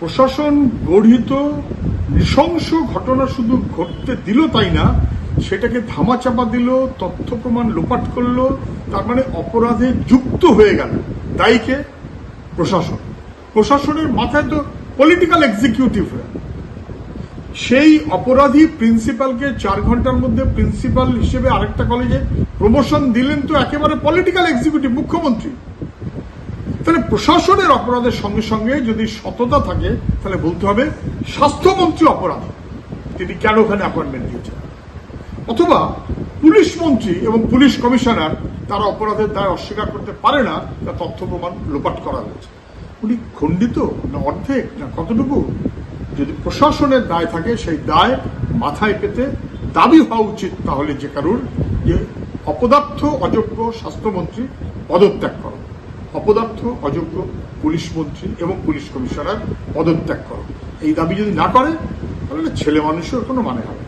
প্রশাসন গঠিত, নৃশংস ঘটনা শুধু ঘটতে দিল তাই না, সেটাকে ধামাচাপা দিল, তথ্য প্রমাণ লোপাট করল, তার মানে অপরাধে যুক্ত হয়ে গেল। দায়ীকে প্রশাসন। প্রশাসনের মাথায় তো পলিটিক্যাল এক্সিকিউটিভরা সেই অপরাধী প্রিন্সিপালকে চার ঘণ্টার মধ্যে প্রিন্সিপাল হিসেবে আরেকটা কলেজে প্রমোশন দিলেন তো একেবারে পলিটিক্যাল এক্সিকিউটিভ মুখ্যমন্ত্রী। প্রশাসনের অপরাধের সঙ্গে সঙ্গে যদি সততা থাকে, তাহলে বলতে হবে স্বাস্থ্যমন্ত্রী অপরাধ। তিনি কেন ওখানে অ্যাপয়েন্টমেন্ট দিয়েছেন? অথবা পুলিশ মন্ত্রী এবং পুলিশ কমিশনার তারা অপরাধের দায় অস্বীকার করতে পারে না, তা তথ্য প্রমাণ লোপাট করা হয়েছে। উনি খণ্ডিত না অর্ধেক, না কতটুকু? যদি প্রশাসনের দায় থাকে, সেই দায় মাথায় পেতে দাবি হওয়া উচিত, তাহলে যে কারুর যে অপদার্থ, অযোগ্য স্বাস্থ্যমন্ত্রী পদত্যাগ করো। অপদার্থ, অযোগ্য, পুলিশ মন্ত্রী এবং পুলিশ কমিশনার পদত্যাগ করো এই দাবি যদি না করে, তাহলে ছেলে মানুষের কোনো মানে হবে।